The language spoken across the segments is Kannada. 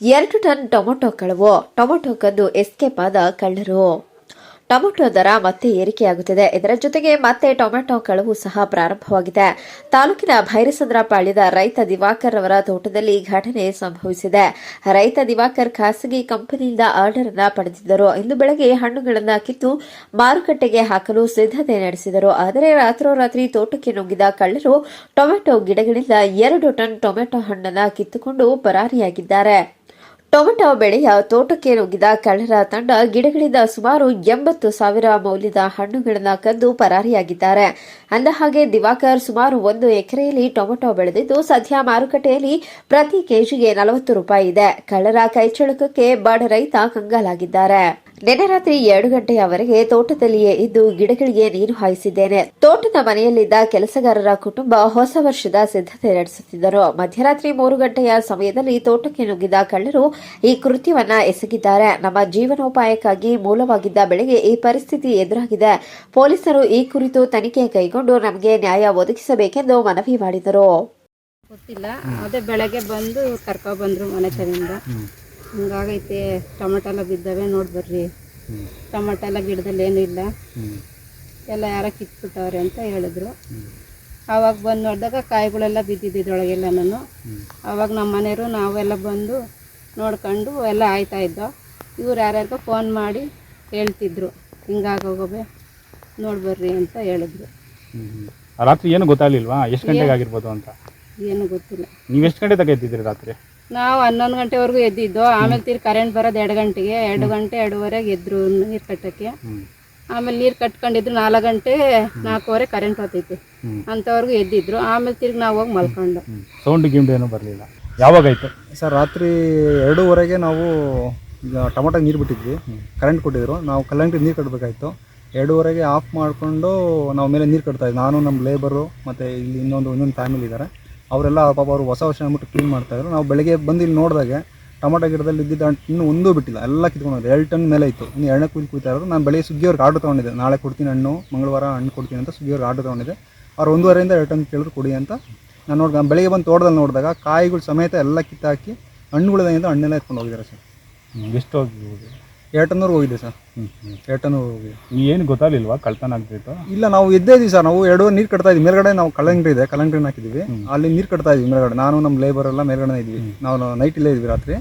ಎರಡು ಟನ್ ಟೊಮೊಟೊ ಕಳವು. ಟೊಮೊಟೊ ಕದ್ದು ಎಸ್ಕೇಪ್ ಆದ ಕಳ್ಳರು. ಟೊಮೊಟೊ ದರ ಮತ್ತೆ ಏರಿಕೆಯಾಗುತ್ತಿದೆ. ಇದರ ಜೊತೆಗೆ ಮತ್ತೆ ಟೊಮೆಟೊ ಕಳವು ಸಹ ಪ್ರಾರಂಭವಾಗಿದೆ. ತಾಲೂಕಿನ ಭೈರಸಂದ್ರ ಪಾಳ್ಯದ ರೈತ ದಿವಾಕರ್ ಅವರ ತೋಟದಲ್ಲಿ ಘಟನೆ ಸಂಭವಿಸಿದೆ. ರೈತ ದಿವಾಕರ್ ಖಾಸಗಿ ಕಂಪನಿಯಿಂದ ಆರ್ಡರ್ ಅನ್ನ ಪಡೆದಿದ್ದರು. ಇಂದು ಬೆಳಗ್ಗೆ ಹಣ್ಣುಗಳನ್ನು ಕಿತ್ತು ಮಾರುಕಟ್ಟೆಗೆ ಹಾಕಲು ಸಿದ್ಧತೆ ನಡೆಸಿದರು. ಆದರೆ ರಾತ್ರೋರಾತ್ರಿ ತೋಟಕ್ಕೆ ನುಗ್ಗಿದ ಕಳ್ಳರು ಟೊಮೆಟೊ ಗಿಡಗಳಿಂದ ಎರಡು ಟನ್ ಟೊಮೆಟೊ ಹಣ್ಣನ್ನು ಕಿತ್ತುಕೊಂಡು ಪರಾರಿಯಾಗಿದ್ದಾರೆ. ಟೊಮೆಟೊ ಬೆಳೆಯ ತೋಟಕ್ಕೆ ನುಗ್ಗಿದ ಕಳ್ಳರ ತಂಡ ಗಿಡಗಳಿಂದ ಸುಮಾರು ಎಂಬತ್ತು ಸಾವಿರ ಮೌಲ್ಯದ ಹಣ್ಣುಗಳನ್ನು ಕದ್ದು ಪರಾರಿಯಾಗಿದ್ದಾರೆ. ಅಂದಹಾಗೆ ದಿವಾಕರ್ ಸುಮಾರು ಒಂದು ಎಕರೆಯಲ್ಲಿ ಟೊಮೆಟೊ ಬೆಳೆದಿದ್ದು ಸದ್ಯ ಮಾರುಕಟ್ಟೆಯಲ್ಲಿ ಪ್ರತಿ ಕೆಜಿಗೆ ನಲವತ್ತು ರೂಪಾಯಿ ಇದೆ. ಕಳ್ಳರ ಕೈಚಳಕಕ್ಕೆ ಬಡ ರೈತ ಕಂಗಾಲಾಗಿದ್ದಾರೆ. ನಿನ್ನೆ ರಾತ್ರಿ ಎರಡು ಗಂಟೆಯವರೆಗೆ ತೋಟದಲ್ಲಿಯೇ ಇದ್ದು ಗಿಡಗಳಿಗೆ ನೀರು ಹಾಯಿಸಿದ್ದೇನೆ. ತೋಟದ ಮನೆಯಲ್ಲಿದ್ದ ಕೆಲಸಗಾರರ ಕುಟುಂಬ ಹೊಸ ವರ್ಷದ ಸಿದ್ಧತೆ ನಡೆಸುತ್ತಿದ್ದರು. ಮಧ್ಯರಾತ್ರಿ ಮೂರು ಗಂಟೆಯ ಸಮಯದಲ್ಲಿ ತೋಟಕ್ಕೆ ನುಗ್ಗಿದ ಕಳ್ಳರು ಈ ಕೃತ್ಯವನ್ನ ಎಸಗಿದ್ದಾರೆ. ನಮ್ಮ ಜೀವನೋಪಾಯಕ್ಕಾಗಿ ಮೂಲವಾಗಿದ್ದ ಬೆಳೆಗೆ ಈ ಪರಿಸ್ಥಿತಿ ಎದುರಾಗಿದೆ. ಪೊಲೀಸರು ಈ ಕುರಿತು ತನಿಖೆ ಕೈಗೊಂಡು ನಮಗೆ ನ್ಯಾಯ ಒದಗಿಸಬೇಕೆಂದು ಮನವಿ ಮಾಡಿದರು. ಗೊತ್ತಿಲ್ಲ. ಅದೇ ಬೆಳಗ್ಗೆ ಬಂದು ಕರ್ಕೊ ಬಂದ್ರು ಮನೆ ಕಡೆಯಿಂದ ಹಿಂಗಾಗೈತೆ ಟೊಮೆಟೊ ಎಲ್ಲ ಬಿದ್ದಾವೆ ನೋಡಿ ಬರ್ರಿ. ಟೊಮೆಟೊ ಎಲ್ಲ ಗಿಡದಲ್ಲಿ ಏನೂ ಇಲ್ಲ. ಎಲ್ಲ ಯಾರೋ ಕಿತ್ಬಿಟ್ಟವ್ರೆ ಅಂತ ಹೇಳಿದ್ರು. ಆವಾಗ ಬಂದು ನೋಡಿದಾಗ ಕಾಯಿಗಳೆಲ್ಲ ಬಿದ್ದಿದ್ದು ಇದ್ರೊಳಗೆಲ್ಲ ನಾನು ಆವಾಗ ನಮ್ಮ ಮನೆಯವರು ನಾವೆಲ್ಲ ಬಂದು ನೋಡ್ಕೊಂಡು ಎಲ್ಲ ಆಯ್ತಾ ಇದ್ದೋ. ಇವ್ರು ಯಾರ್ಯಾರಿಗೋ ಫೋನ್ ಮಾಡಿ ಹೇಳ್ತಿದ್ರು. ಹಿಂಗಾಗೋಗೋಬೇ ನೋಡಿ ಬರ್ರಿ ಅಂತ ಹೇಳಿದ್ರು. ರಾತ್ರಿ ಏನು ಗೊತ್ತಾಗ್ಲಿಲ್ವಾ? ಎಷ್ಟು ಗಂಟೆಗೆ ಆಗಿರ್ಬೋದು ಅಂತ? ಏನು ಗೊತ್ತಿಲ್ಲ. ನೀವು ಎಷ್ಟು ಗಂಟೆ ತಗ ರಾತ್ರಿ? ನಾವು ಹನ್ನೊಂದು ಗಂಟೆವರೆಗೂ ಎದ್ದಿದ್ದು. ಆಮೇಲೆ ತೀರ್ ಕರೆಂಟ್ ಬರೋದು ಎರಡು ಗಂಟೆಗೆ. ಎರಡು ಗಂಟೆ ಎರಡೂವರೆಗೆ ಎದ್ರು ನೀರು ಕಟ್ಟಕ್ಕೆ. ಆಮೇಲೆ ನೀರು ಕಟ್ಕೊಂಡಿದ್ರು ನಾಲ್ಕು ಗಂಟೆ ನಾಲ್ಕೂವರೆ ಕರೆಂಟ್ ಹೋಗ್ತೈತಿ ಅಂಥವ್ರಿಗೂ ಎದ್ದಿದ್ರು. ಆಮೇಲೆ ತಿರ್ಗಿ ನಾವು ಹೋಗಿ ಮಲ್ಕೊಂಡು ಸೌಂಡ್ ಗಿಂಡ್ ಏನೂ ಬರಲಿಲ್ಲ. ಯಾವಾಗಾಯ್ತು? ಸರ್ ರಾತ್ರಿ ಎರಡೂವರೆಗೆ ನಾವು ಈಗ ಟೊಮೊಟೊ ನೀರು ಬಿಟ್ಟಿದ್ವಿ. ಕರೆಂಟ್ ಕೊಟ್ಟಿದ್ರು. ನಾವು ಕಲ್ಲಂಗಡಿ ನೀರು ಕಟ್ಟಬೇಕಾಯ್ತು ಎರಡೂವರೆಗೆ ಆಫ್ ಮಾಡಿಕೊಂಡು ನಾವು ಮೇಲೆ ನೀರು ಕಟ್ತಾ ಇದ್ವಿ. ನಾನು ನಮ್ಮ ಲೇಬರು ಮತ್ತು ಇಲ್ಲಿ ಇನ್ನೊಂದು ಇನ್ನೊಂದು ಫ್ಯಾಮಿಲಿ ಇದ್ದಾರೆ ಅವರೆಲ್ಲ ಪಾಪ ಅವರು ಹೊಸ ವರ್ಷ ಅಂದ್ಬಿಟ್ಟು ಕ್ಲೀನ್ ಮಾಡ್ತಾಯಿದ್ರು ನಾವು ಬೆಳಗ್ಗೆ ಬಂದು ಇಲ್ಲಿ ನೋಡಿದಾಗ ಟೊಮೊಟೊ ಗಿಡದಲ್ಲಿ ಇದ್ದಿದ್ದ ಇನ್ನೂ ಒಂದೂ ಬಿಟ್ಟಿಲ್ಲ. ಎಲ್ಲ ಕಿತ್ಕೊಂಡು ಎರಡು ಟನ್ ಮೇಲೆ ಇತ್ತು. ಇನ್ನು ಎರಡನೇ ಕೂಲಿ ಕುಯ್ತಾ ಇರೋದು. ನಾನು ಬೆಳಗ್ಗೆ ಸುಗ್ಗಿಯವ್ರಿಗೆ ಆರ್ಡ್ರ್ ತೊಗೊಂಡಿದ್ದೆ. ನಾಳೆ ಕೊಡ್ತೀನಿ ಹಣ್ಣು, ಮಂಗಳವಾರ ಹಣ್ಣು ಕೊಡ್ತೀನಿ ಅಂತ ಸುಗ್ಗಿಯವ್ರಿಗೆ ಆರ್ಡ್ರ್ ತೊಗೊಂಡಿದ್ದೆ. ಅವ್ರು ಒಂದೂವರೆಯಿಂದ ಎರಡು ಟನ್ ಕೇಳಿದ್ರು ಕೊಡಿ ಅಂತ. ನಾನು ನೋಡಿ ಬೆಳಗ್ಗೆ ಬಂದು ತೋಟದಲ್ಲಿ ನೋಡಿದಾಗ ಕಾಯಿಗಳು ಸಮೇತ ಎಲ್ಲ ಕಿತ್ತಾಕಿ ಹಣ್ಣುಗಳಿಂದ ಹಣ್ಣೆಲ್ಲ ಎತ್ಕೊಂಡು ಹೋಗಿದ್ದಾರೆ ಸರ್. ಎಷ್ಟು ಹೋಗ್ಬೋದು ಎರಡು ಟನ್ನೂರು ಹೋಗಿದೆ ಸರ್. ಎರಡು ಟನ್ನೂರು ಹೋಗಿದೆ. ಏನು ಗೊತ್ತಾಗಿಲ್ವಾ ಕಳ್ತನ ಆಗ್ತಿತ್ತು? ಇಲ್ಲ ನಾವು ಎದ್ದೇ ಇದೀವಿ ಸರ್. ನಾವು ಎರಡು ನೀರು ಕಟ್ತಾ ಇದ್ವಿ. ಮೇಲ್ಗಡೆ ನಾವು ಕಲ್ಲಂಗಡಿ ಇದೆ ಕಲ್ಲಂಗಡಿನ ಹಾಕಿದ್ವಿ. ಅಲ್ಲಿ ನೀರು ಕಟ್ತಾ ಇದ್ವಿ ಮೇಲ್ಗಡೆ. ನಾನು ನಮ್ಮ ಲೇಬರ್ ಎಲ್ಲ ಮೇಲ್ಗಡೆ ಇದ್ವಿ. ನಾವು ನೈಟ್ ಇಲ್ಲೇ ಇದ್ವಿ ರಾತ್ರಿ.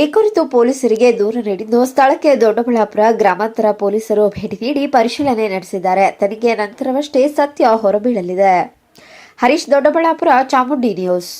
ಈ ಕುರಿತು ಪೊಲೀಸರಿಗೆ ದೂರು ನೀಡಿದ್ದು ಸ್ಥಳಕ್ಕೆ ದೊಡ್ಡಬಳ್ಳಾಪುರ ಗ್ರಾಮಾಂತರ ಪೊಲೀಸರು ಭೇಟಿ ನೀಡಿ ಪರಿಶೀಲನೆ ನಡೆಸಿದ್ದಾರೆ. ತನಿಖೆ ನಂತರವಷ್ಟೇ ಸತ್ಯ ಹೊರಬೀಳಲಿದೆ. ಹರೀಶ್ ದೊಡ್ಡಬಳ್ಳಾಪುರ ಚಾಮುಂಡಿ ನ್ಯೂಸ್.